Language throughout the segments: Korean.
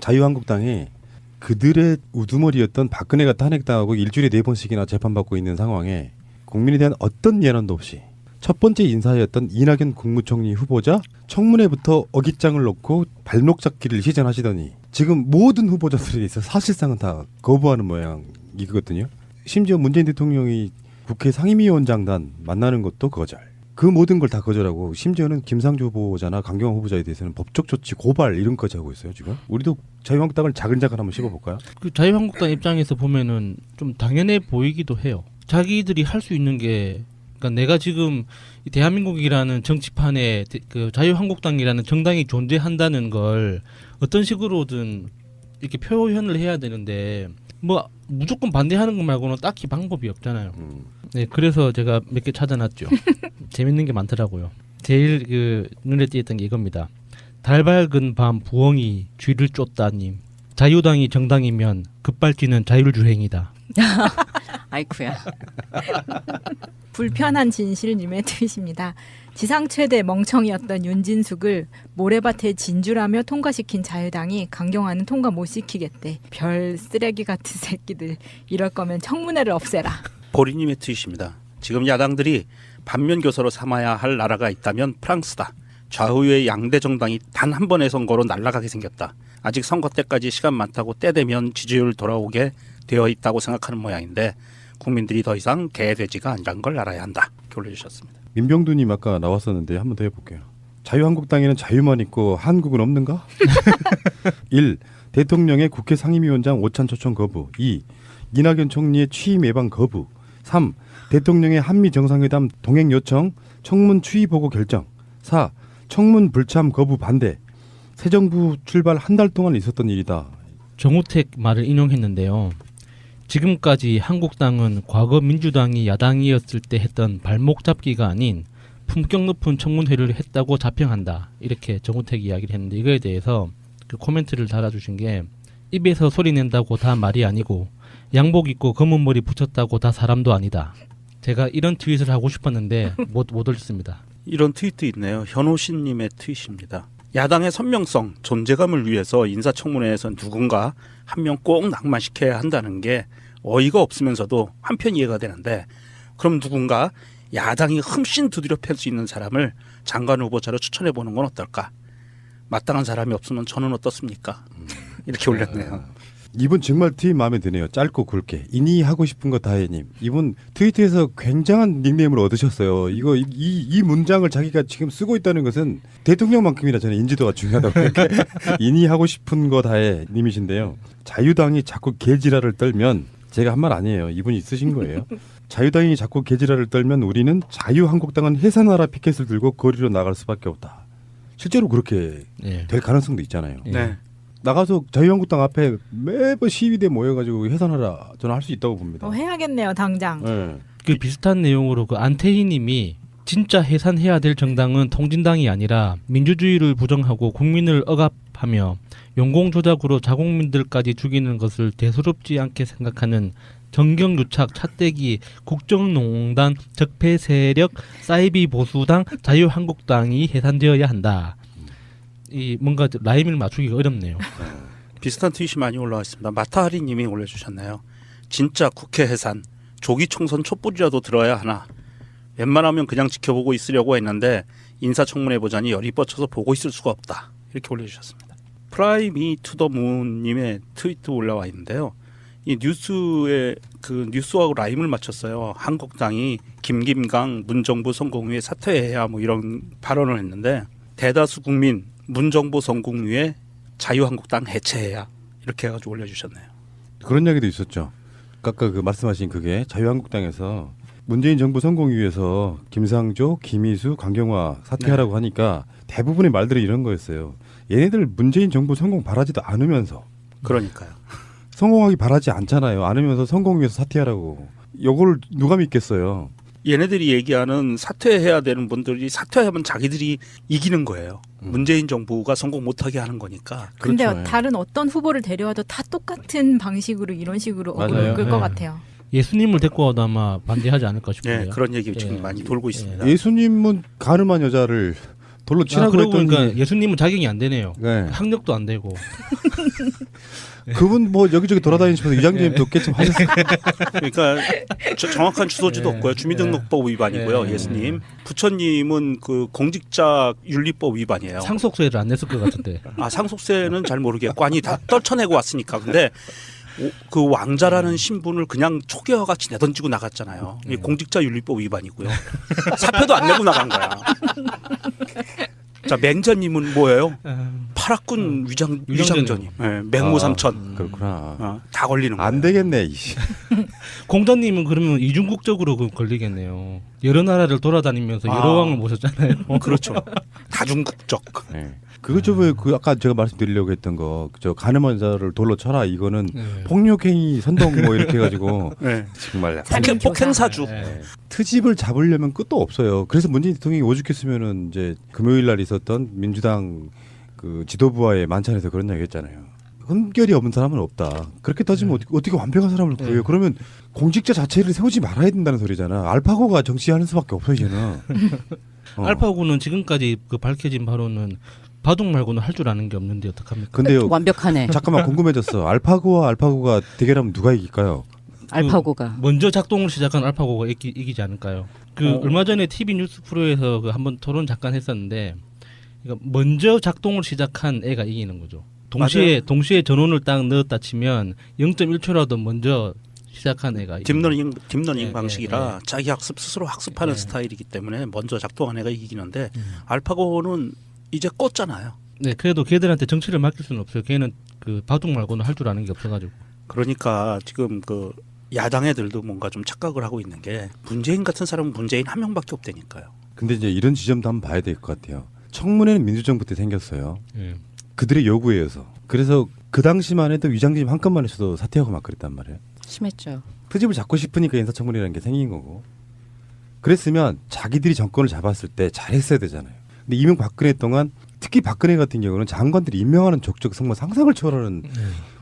자유한국당이 그들의 우두머리였던 박근혜가 탄핵당하고 일주일에 네 번씩이나 재판받고 있는 상황에 국민에 대한 어떤 예란도 없이 첫 번째 인사였던 이낙연 국무총리 후보자 청문회부터 어깃장을 놓고 발목 잡기를 시전하시더니 지금 모든 후보자들에 있어 사실상은 다 거부하는 모양이거든요. 심지어 문재인 대통령이 국회 상임위원장단 만나는 것도 거절. 그 모든 걸 다 거절하고 심지어는 김상조 후보자나 강경화 후보자에 대해서는 법적 조치 고발 이런까지 하고 있어요 지금. 우리도 자유한국당을 자근자근 한번 씹어볼까요? 그 자유한국당 입장에서 보면은 좀 당연해 보이기도 해요. 자기들이 할 수 있는 게 그러니까 내가 지금 이 대한민국이라는 정치판에 대- 그 자유한국당이라는 정당이 존재한다는 걸 어떤 식으로든 이렇게 표현을 해야 되는데 뭐 무조건 반대하는 것 말고는 딱히 방법이 없잖아요. 음. 네, 그래서 제가 몇 개 찾아놨죠. 재밌는 게 많더라고요. 제일 그 눈에 띄었던 게 이겁니다. 달 밝은 밤 부엉이 쥐를 쫓다님. 자유당이 정당이면 급발진은 자율주행이다. 아이쿠야. 불편한 진실님의 트윗입니다. 지상 최대 멍청이였던 윤진숙을 모래밭에 진주라며 통과시킨 자유당이 강경화는 통과 못 시키겠대. 별 쓰레기 같은 새끼들. 이럴 거면 청문회를 없애라. 보리님의 트윗입니다. 지금 야당들이 반면 교사로 삼아야 할 나라가 있다면 프랑스다. 좌우의 양대 정당이 단 한 번의 선거로 날아가게 생겼다. 아직 선거 때까지 시간 많다고 때 되면 지지율 돌아오게 되어 있다고 생각하는 모양인데 국민들이 더 이상 개돼지가 아니란 걸 알아야 한다. 올려주셨습니다. 민병두님 아까 나왔었는데 한 번 더 해볼게요. 자유한국당에는 자유만 있고 한국은 없는가? 1. 대통령의 국회 상임위원장 오찬 초청 거부 2. 이낙연 총리의 취임 예방 거부 3. 대통령의 한미 정상회담 동행 요청 청문 추이 보고 결정 4. 청문 불참 거부 반대 새 정부 출발 한 달 동안 있었던 일이다. 정우택 말을 인용했는데요. 지금까지 한국당은 과거 민주당이 야당이었을 때 했던 발목 잡기가 아닌 품격 높은 청문회를 했다고 자평한다. 이렇게 정우택이 이야기를 했는데 이거에 대해서 그 코멘트를 달아주신 게 입에서 소리 낸다고 다 말이 아니고 양복 입고 검은 머리 붙였다고 다 사람도 아니다. 제가 이런 트윗을 하고 싶었는데 못, 못 올렸습니다. 이런 트윗도 있네요. 현호신님의 트윗입니다. 야당의 선명성, 존재감을 위해서 인사청문회에서 누군가 한 명꼭 낭만시켜야 한다는 게 어이가 없으면서도 한편 이해가 되는데 그럼 누군가 야당이 흠씬 두드려 팰 수 있는 사람을 장관 후보자로 추천해 보는 건 어떨까? 마땅한 사람이 없으면 저는 어떻습니까? 이렇게 올렸네요. 이분 정말 트윗 마음에 드네요. 짧고 굵게. 이니 하고 싶은 거 다해님. 이분 트위터에서 굉장한 닉네임을 얻으셨어요. 이거 이, 이, 이 문장을 자기가 지금 쓰고 있다는 것은 대통령만큼이나 저는 인지도가 중요하다고 생각해. 이니 하고 싶은 거 다해 님이신데요. 자유당이 자꾸 개지랄을 떨면 제가 한 말 아니에요. 이분이 쓰신 거예요. 자유당이 자꾸 개지랄을 떨면 우리는 자유한국당은 해산하라 피켓을 들고 거리로 나갈 수밖에 없다. 실제로 그렇게 네. 될 가능성도 있잖아요. 예. 네. 나가서 자유한국당 앞에 매번 시위대 모여가지고 해산하라 저는 할 수 있다고 봅니다. 어, 해야겠네요, 당장. 예. 그 비슷한 내용으로 그 안태희님이 진짜 해산해야 될 정당은 통진당이 아니라 민주주의를 부정하고 국민을 억압하며 용공 조작으로 자국민들까지 죽이는 것을 대수롭지 않게 생각하는 정경유착 차떼기 국정농단 적폐 세력 사이비 보수당 자유한국당이 해산되어야 한다. 이 뭔가 라임을 맞추기가 어렵네요. 비슷한 트윗이 많이 올라와 있습니다. 마타하리 님이 올려주셨네요. 진짜 국회 해산, 조기 총선 촛불이라도 들어야 하나. 웬만하면 그냥 지켜보고 있으려고 했는데 인사청문회 보자니 열이 뻗쳐서 보고 있을 수가 없다. 이렇게 올려주셨습니다. 프라이미 투더문 님의 트위트 올라와 있는데요. 이 뉴스에 그 뉴스하고 라임을 맞췄어요. 한국당이 김김강 문정부 성공 후에 사퇴해야 뭐 이런 발언을 했는데 대다수 국민 문정부 성공 후에 자유한국당 해체해야 이렇게 해가지고 올려주셨네요. 그런 이야기도 있었죠. 아까 그 말씀하신 그게 자유한국당에서 문재인 정부 성공 위해서 김상조, 김희수, 강경화 사퇴하라고 하니까 대부분의 말들이 이런 거였어요. 얘네들 문재인 정부 성공 바라지도 않으면서 그러니까요. 성공하기 바라지 않잖아요. 않으면서 성공 위해서 사퇴하라고. 요걸 누가 믿겠어요. 얘네들이 얘기하는 사퇴해야 되는 분들이 사퇴하면 자기들이 이기는 거예요. 음. 문재인 정부가 성공 못하게 하는 거니까. 근데 그렇죠. 다른 어떤 후보를 데려와도 다 똑같은 방식으로 이런 식으로 맞아요. 끌것 네. 같아요. 예수님을 데리고 와도 아마 반대하지 않을까 네, 싶은데요. 그런 얘기 지금 예. 많이 돌고 있습니다. 예수님은 가늠한 여자를 돌로 아, 치라고 그러고 했더니 보니까 예수님은 자격이 안 되네요. 네. 학력도 안 되고. 그분 뭐 여기저기 돌아다니시면서 이장님도 꽤좀 하셨을 거예요. 그러니까 저- 정확한 주소지도 네. 없고요. 주민등록법 위반이고요. 네. 예수님. 부처님은 그 공직자 윤리법 위반이에요. 상속세를 안 냈을 것 같은데. 아 상속세는 잘 모르겠고 아니 다 떨쳐내고 왔으니까 근데 오- 그 왕자라는 신분을 그냥 초계와 같이 내던지고 나갔잖아요. 이 공직자 윤리법 위반이고요. 사표도 안 내고 나간 거야. 자 맹자님은 뭐예요? 파라군 위장 위장전이요. 위장전이 네, 맹모삼천 아, 그렇구나. 어, 다 걸리는 거예요. 안 되겠네. 이씨. 공자님은 그러면 이중국적으로 그 걸리겠네요. 여러 나라를 돌아다니면서 여러 아. 왕을 모셨잖아요. 그렇죠. 다중국적. 네. 그거 좀그 아까 제가 말씀드리려고 했던 거 저 가늠한 자를 돌로 쳐라 이거는 네. 폭력행위 선동 뭐 이렇게 해가지고 네. 정말 폭행, 교사. 폭행사주. 네. 트집을 잡으려면 끝도 없어요. 그래서 문재인 대통령이 오죽했으면은 이제 금요일 날 있었던 민주당 그 지도부와의 만찬에서 그런 얘기 했잖아요. 흠결이 없는 사람은 없다. 그렇게 따지면 어떻게, 어떻게 완벽한 사람을 구해요? 네. 그러면 공직자 자체를 세우지 말아야 된다는 소리잖아. 알파고가 정치하는 수밖에 없어 이제는. 어. 알파고는 지금까지 그 밝혀진 바로는 바둑 말고는 할 줄 아는 게 없는데 어떡합니까? 근데요. 완벽하네. 잠깐만 궁금해졌어. 알파고와 알파고가 대결하면 누가 이길까요? 알파고가. 먼저 작동을 시작한 알파고가 이기, 이기 지 않을까요? 그 어. 얼마 전에 TV 뉴스 프로에서 그 한번 토론 잠깐 했었는데 그러니까 먼저 작동을 시작한 애가 이기는 거죠. 동시에 맞아요. 동시에 전원을 딱 넣었다 치면 0.1초라도 먼저 시작한 애가 딥러닝 딥러닝 네, 방식이라 네, 자기 학습 스스로 학습하는 네. 스타일이기 때문에 먼저 작동한 애가 이기는데 음. 알파고는 이제 껐잖아요. 네, 그래도 걔들한테 정치를 맡길 수는 없어요. 걔는 그 바둑 말고는 할 줄 아는 게 없어가지고. 그러니까 지금 그 야당 애들도 뭔가 좀 착각을 하고 있는 게 문재인 같은 사람은 문재인 한 명밖에 없다니까요. 근데 이제 이런 지점도 한번 봐야 될 것 같아요. 청문회는 민주정부 때 생겼어요. 예. 그들의 요구에 의해서. 그래서 그 당시만 해도 위장님 한 건만 했어도 사퇴하고 막 그랬단 말이에요. 심했죠. 트집을 잡고 싶으니까 인사청문회라는 게 생긴 거고. 그랬으면 자기들이 정권을 잡았을 때 잘했어야 되잖아요. 근데 이명 박근혜 동안 특히 박근혜 같은 경우는 장관들이 임명하는 족적 정말 상상을 초월하는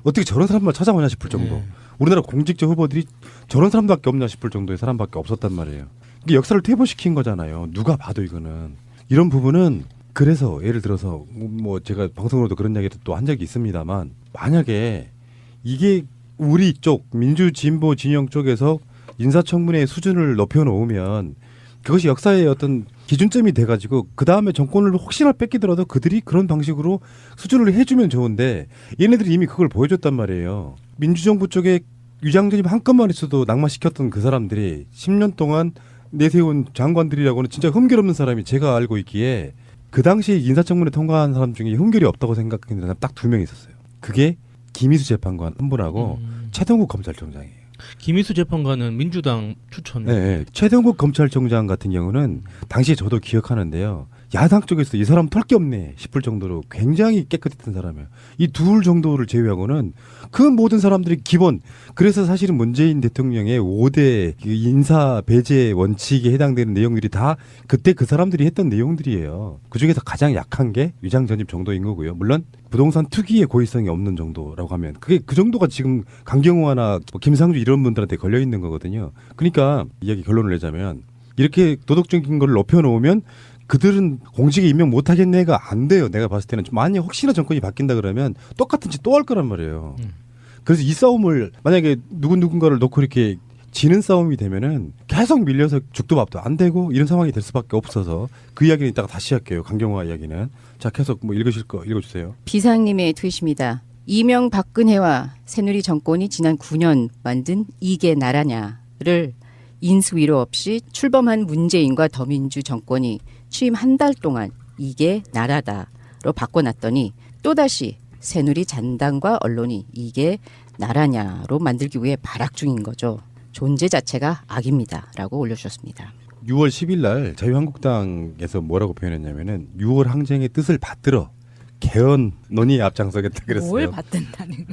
어떻게 저런 사람만 찾아오냐 싶을 정도. 네. 우리나라 공직자 후보들이 저런 사람밖에 없냐 싶을 정도의 사람밖에 없었단 말이에요. 이게 역사를 퇴보시킨 거잖아요. 누가 봐도 이거는 이런 부분은 그래서 예를 들어서 뭐 제가 방송으로도 그런 이야기를 또한 적이 있습니다만 만약에 이게 우리 쪽 민주 진보 진영 쪽에서 인사청문회 수준을 높여 놓으면 그것이 역사의 어떤 기준점이 돼 가지고 그 다음에 정권을 혹시나 뺏기더라도 그들이 그런 방식으로 수준을 해 주면 좋은데 얘네들이 이미 그걸 보여줬단 말이에요. 민주정부 쪽에 유장전입 한 건만 있어도 낙마시켰던 그 사람들이 10년 동안 내세운 장관들이라고는 진짜 흠결 없는 사람이 제가 알고 있기에 그 당시 인사청문회 통과한 사람 중에 흠결이 없다고 생각했는 사람 딱 두 명 있었어요. 그게 김희수 재판관 한 분하고 음. 최동국 검찰총장이에요. 김희수 재판관은 민주당 추천. 네, 네. 최동국 검찰총장 같은 경우는 당시에 저도 기억하는데요. 야당 쪽에서 이 사람 털 게 없네 싶을 정도로 굉장히 깨끗했던 사람이에요. 이 둘 정도를 제외하고는 그 모든 사람들이 기본 그래서 사실은 문재인 대통령의 5대 그 인사 배제 원칙에 해당되는 내용들이 다 그때 그 사람들이 했던 내용들이에요. 그 중에서 가장 약한 게 위장 전입 정도인 거고요. 물론 부동산 투기의 고의성이 없는 정도라고 하면 그게 그 정도가 지금 강경화나 뭐 김상주 이런 분들한테 걸려 있는 거거든요. 그러니까 이야기 결론을 내자면 이렇게 도덕적인 걸 높여놓으면 그들은 공직에 임명 못 하겠네가 안 돼요. 내가 봤을 때는 만약 혹시나 정권이 바뀐다 그러면 똑같은 짓 또 할 거란 말이에요. 음. 그래서 이 싸움을 만약에 누구 누군가를 놓고 이렇게 지는 싸움이 되면은 계속 밀려서 죽도 밥도 안 되고 이런 상황이 될 수밖에 없어서 그 이야기는 이따가 다시 할게요. 강경화 이야기는 자 계속 뭐 읽으실 거 읽어주세요. 비상님의 트윗입니다. 이명 박근혜와 새누리 정권이 지난 9년 만든 이게 나라냐를 인수위로 없이 출범한 문재인과 더민주 정권이 취임 한 달 동안 이게 나라다로 바꿔놨더니 또다시 새누리 잔당과 언론이 이게 나라냐로 만들기 위해 발악 중인 거죠. 존재 자체가 악입니다라고 올려주셨습니다. 6월 10일 날 자유한국당에서 뭐라고 표현했냐면은 6월 항쟁의 뜻을 받들어 개헌 논의에 앞장서겠다 그랬어요. 뭘 받든다는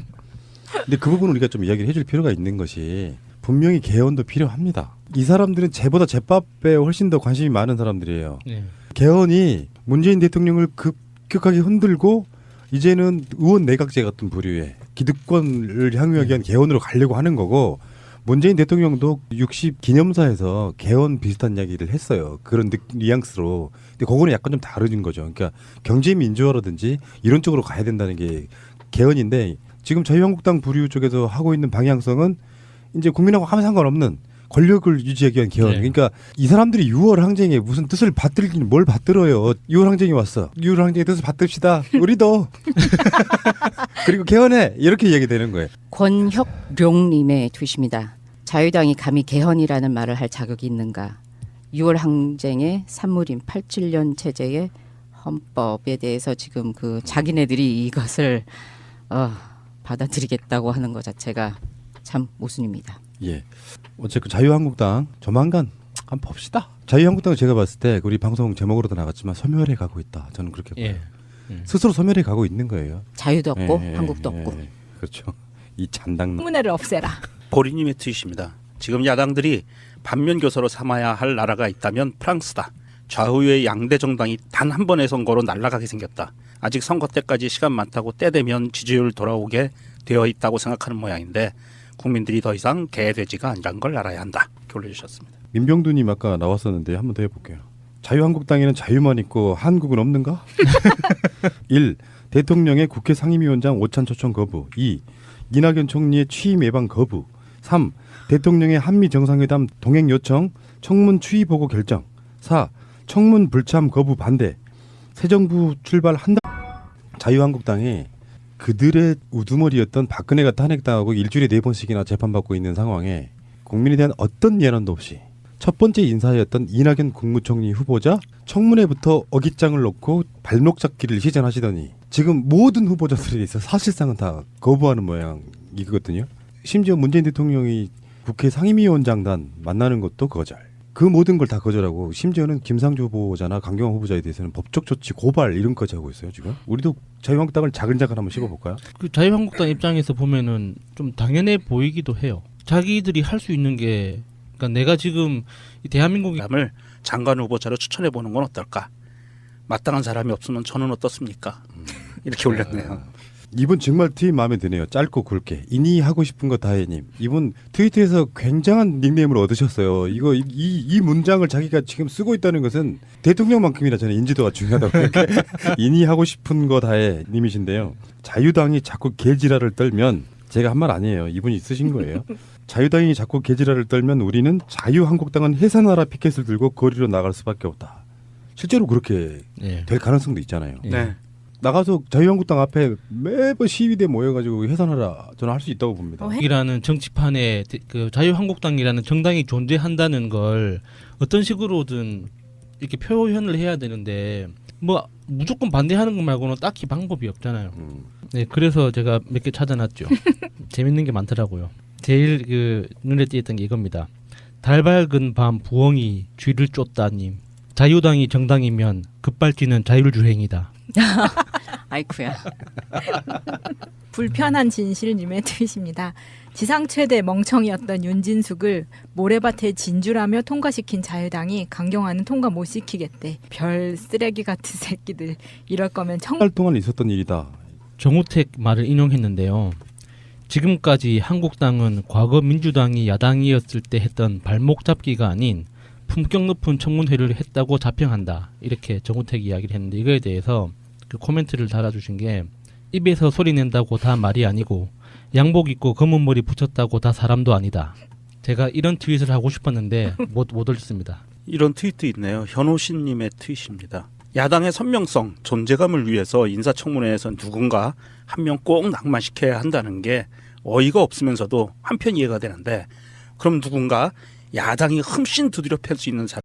근데 그 부분을 우리가 좀 이야기를 해줄 필요가 있는 것이 분명히 개헌도 필요합니다. 이 사람들은 제보다 제밥에 훨씬 더 관심이 많은 사람들이에요. 네. 개헌이 문재인 대통령을 급격하게 흔들고 이제는 의원 내각제 같은 부류의 기득권을 향유하기 위한 개헌으로 가려고 하는 거고 문재인 대통령도 60 기념사에서 개헌 비슷한 이야기를 했어요. 그런 느, 뉘앙스로. 근데 그거는 약간 좀 다른 거죠. 그러니까 경제 민주화라든지 이런 쪽으로 가야 된다는 게 개헌인데 지금 자유한국당 부류 쪽에서 하고 있는 방향성은 이제 국민하고 아무 상관없는 권력을 유지하기 위한 개헌. 네. 그러니까 이 사람들이 6월 항쟁에 무슨 뜻을 받들기는 뭘 받들어요. 6월 항쟁이 왔어. 6월 항쟁의 뜻을 받듭시다. 우리도. 그리고 개헌해. 이렇게 얘기되는 거예요. 권혁룡님의 tweet입니다. 자유당이 감히 개헌이라는 말을 할 자격이 있는가? 6월 항쟁의 산물인 87년 체제의 헌법에 대해서 지금 그 자기네들이 이것을 어, 받아들이겠다고 하는 것 자체가 참 모순입니다. 예. 어쨌든 자유한국당 조만간 한번 봅시다. 자유한국당은 제가 봤을 때 우리 방송 제목으로도 나갔지만 소멸해 가고 있다. 저는 그렇게 봐요. 예. 스스로 소멸해 가고 있는 거예요. 자유도 없고 예, 예, 한국도 예, 없고 예. 그렇죠. 이 잔당 청문회를 없애라. 보리님의 트윗입니다. 지금 야당들이 반면 교사로 삼아야 할 나라가 있다면 프랑스다. 좌우의 양대 정당이 단 한 번의 선거로 날아가게 생겼다. 아직 선거 때까지 시간 많다고 때 되면 지지율 돌아오게 되어 있다고 생각하는 모양인데 국민들이 더 이상 개돼지가 아니란 걸 알아야 한다. 이렇게 올려주셨습니다. 민병두님 아까 나왔었는데 한번 더 해볼게요. 자유한국당에는 자유만 있고 한국은 없는가? 1. 대통령의 국회 상임위원장 오찬 초청 거부 2. 이낙연 총리의 취임 예방 거부 3. 대통령의 한미 정상회담 동행 요청 청문 추이 보고 결정 4. 청문 불참 거부 반대 새 정부 출발 한다 자유한국당이 그들의 우두머리였던 박근혜가 탄핵당하고 일주일에 네 번씩이나 재판받고 있는 상황에 국민에 대한 어떤 예란도 없이 첫 번째 인사였던 이낙연 국무총리 후보자 청문회부터 어깃장을 놓고 발목 잡기를 시전하시더니 지금 모든 후보자들에 있어 사실상은 다 거부하는 모양이거든요. 심지어 문재인 대통령이 국회 상임위원장단 만나는 것도 거절. 그 모든 걸 다 거절하고 심지어는 김상조 후보자나 강경화 후보자에 대해서는 법적 조치 고발 이런 거까지 하고 있어요 지금. 우리도 자유한국당을 자근자근 한번 씹어볼까요? 그 자유한국당 입장에서 보면은 좀 당연해 보이기도 해요. 자기들이 할 수 있는 게 그러니까 내가 지금 이 대한민국이 사람을 장관 후보자로 추천해 보는 건 어떨까? 마땅한 사람이 없으면 저는 어떻습니까? 이렇게 올렸네요. 이분 정말 트윗 마음에 드네요. 짧고 굵게. 이니 하고 싶은 거 다해님. 이분 트위터에서 굉장한 닉네임을 얻으셨어요. 이거 이, 이, 이 문장을 자기가 지금 쓰고 있다는 것은 대통령만큼이나 저는 인지도가 중요하다고 생각해. 이니 하고 싶은 거 다해 님이신데요. 자유당이 자꾸 개지랄을 떨면 제가 한 말 아니에요. 이분이 쓰신 거예요. 자유당이 자꾸 개지랄을 떨면 우리는 자유한국당은 해산하라 피켓을 들고 거리로 나갈 수밖에 없다. 실제로 그렇게 예. 될 가능성도 있잖아요. 예. 네. 나가서 자유한국당 앞에 매번 시위대 모여가지고 해산하라 저는 할 수 있다고 봅니다. 어, 해- 이라는 정치판에 대- 그 자유한국당이라는 정당이 존재한다는 걸 어떤 식으로든 이렇게 표현을 해야 되는데 뭐 무조건 반대하는 것 말고는 딱히 방법이 없잖아요. 음. 네, 그래서 제가 몇 개 찾아놨죠. 재밌는 게 많더라고요. 제일 그 눈에 띄었던 게 이겁니다. 달 밝은 밤 부엉이 쥐를 쫓다님. 자유당이 정당이면 급발진은 자율주행이다. 아이쿠야. 불편한 진실님의 트윗입니다. 지상 최대 멍청이었던 윤진숙을 모래밭에 진주라며 통과시킨 자유당이 강경화는 통과 못 시키겠대. 별 쓰레기 같은 새끼들. 이럴 거면 청 한 달 동안 있었던 일이다. 정우택 말을 인용했는데요. 지금까지 한국당은 과거 민주당이 야당이었을 때 했던 발목 잡기가 아닌 품격 높은 청문회를 했다고 자평한다. 이렇게 정우택이 이야기를 했는데 이거에 대해서 그 코멘트를 달아주신 게 입에서 소리 낸다고 다 말이 아니고 양복 입고 검은 머리 붙였다고 다 사람도 아니다. 제가 이런 트윗을 하고 싶었는데 못, 못 올렸습니다. 이런 트윗도 있네요. 현호신님의 트윗입니다. 야당의 선명성, 존재감을 위해서 인사청문회에서 누군가 한 명 꼭 낙마시켜야 한다는 게 어이가 없으면서도 한편 이해가 되는데 그럼 누군가 야당이 흠씬 두드려 팰 수 있는 사람